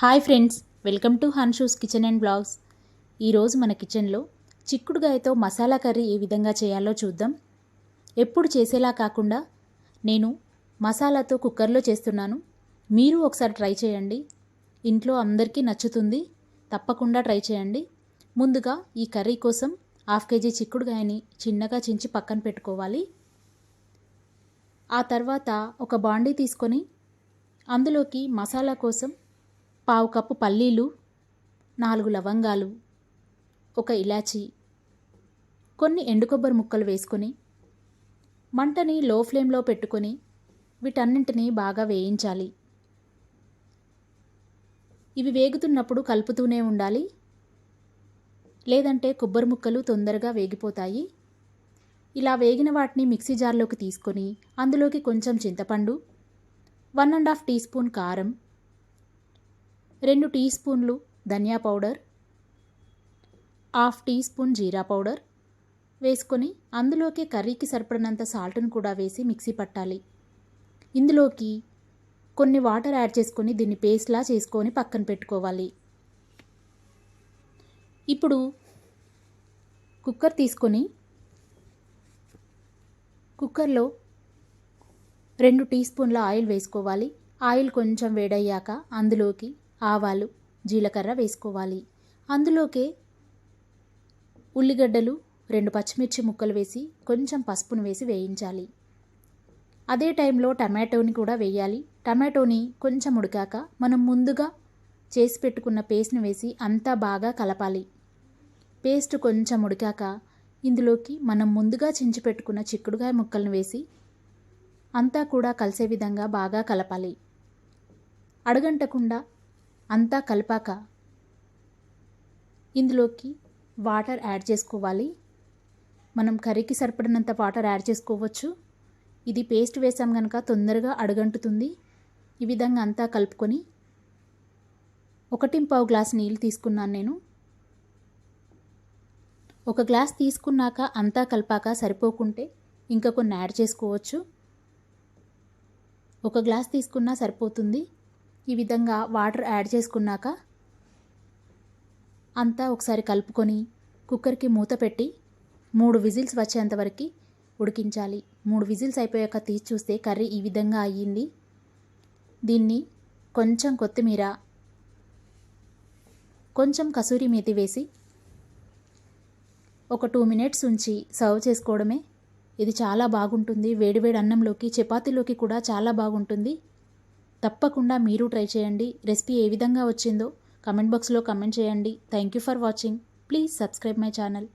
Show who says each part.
Speaker 1: Hi friends welcome to Hanshu's kitchen and blogs. ఈరోజు మన కిచెన్లో చిక్కుడుగాయతో మసాలా కర్రీ ఏ విధంగా చేయాలో చూద్దాం. ఎప్పుడు చేసేలా కాకుండా నేను మసాలాతో కుక్కర్లో చేస్తున్నాను. మీరు ఒకసారి ట్రై చేయండి. ఇంట్లో అందరికీ నచ్చుతుంది. తప్పకుండా ట్రై చేయండి. ముందుగా ఈ కర్రీ కోసం హాఫ్ కేజీ చిక్కుడుగాయని చిన్నగా చించి పక్కన పెట్టుకోవాలి. ఆ తర్వాత ఒక బాండీ తీసుకొని అందులోకి మసాలా కోసం పావు కప్పు పల్లీలు నాలుగు లవంగాలు ఒక ఇలాచి కొన్ని ఎండు కొబ్బరి ముక్కలు వేసుకొని మంటని లో ఫ్లేమ్లో పెట్టుకొని వీటన్నింటినీ బాగా వేయించాలి. ఇవి వేగుతున్నప్పుడు కలుపుతూనే ఉండాలి. లేదంటే కొబ్బరి ముక్కలు తొందరగా వేగిపోతాయి. ఇలా వేగిన వాటిని మిక్సీ జార్లోకి తీసుకొని అందులోకి కొంచెం చింతపండు one and half tea spoon కారం రెండు టీ స్పూన్లు ధనియా పౌడర్ హాఫ్ టీ స్పూన్ జీరా పౌడర్ వేసుకొని అందులోకి కర్రీకి సరిపడినంత సాల్ట్ను కూడా వేసి మిక్సీ పట్టాలి. ఇందులోకి కొన్ని వాటర్ యాడ్ చేసుకొని దీన్ని పేస్ట్లా చేసుకొని పక్కన పెట్టుకోవాలి. ఇప్పుడు కుక్కర్ తీసుకొని కుక్కర్లో రెండు టీ స్పూన్ల ఆయిల్ వేసుకోవాలి. ఆయిల్ కొంచెం వేడయ్యాక అందులోకి ఆవాలు జీలకర్ర వేసుకోవాలి. అందులోకే ఉల్లిగడ్డలు రెండు పచ్చిమిర్చి ముక్కలు వేసి కొంచెం పసుపును వేసి వేయించాలి. అదే టైంలో టమాటోని కూడా వేయాలి. టమాటోని కొంచెం ఉడికాక మనం ముందుగా చేసి పెట్టుకున్న పేస్ట్ని వేసి అంతా బాగా కలపాలి. పేస్ట్ కొంచెం ఉడికాక ఇందులోకి మనం ముందుగా చించి పెట్టుకున్న చిక్కుడుగాయ ముక్కలను వేసి అంతా కూడా కలిసే విధంగా బాగా కలపాలి. అడగంటకుండా అంతా కలిపాక ఇందులోకి వాటర్ యాడ్ చేసుకోవాలి. మనం కర్రీకి సరిపడినంత వాటర్ యాడ్ చేసుకోవచ్చు. ఇది పేస్ట్ వేసాం కనుక తొందరగా అడగంటుతుంది. ఈ విధంగా అంతా కలుపుకొని ఒకటి పావు గ్లాస్ నీళ్ళు తీసుకున్నాను నేను. ఒక గ్లాస్ తీసుకున్నాక అంతా కలిపాక సరిపోకుంటే ఇంకా కొన్ని యాడ్ చేసుకోవచ్చు. ఒక గ్లాస్ తీసుకున్నా సరిపోతుంది. ఈ విధంగా వాటర్ యాడ్ చేసుకున్నాక అంతా ఒకసారి కలుపుకొని కుక్కర్కి మూత పెట్టి మూడు విజిల్స్ వచ్చేంతవరకు ఉడికించాలి. మూడు విజిల్స్ అయిపోయాక తీసి చూస్తే కర్రీ ఈ విధంగా అయ్యింది. దీన్ని కొంచెం కొత్తిమీర కొంచెం కసూరి మేతి వేసి ఒక టూ మినిట్స్ ఉంచి సర్వ్ చేసుకోవడమే. ఇది చాలా బాగుంటుంది. వేడివేడి అన్నంలోకి చపాతీలోకి కూడా చాలా బాగుంటుంది. తప్పకుండా మీరు ట్రై చేయండి. రెసిపీ ఏ విధంగా వచ్చిందో కమెంట్ బాక్స్లో కమెంట్ చేయండి. Thank you for watching. Please subscribe my channel.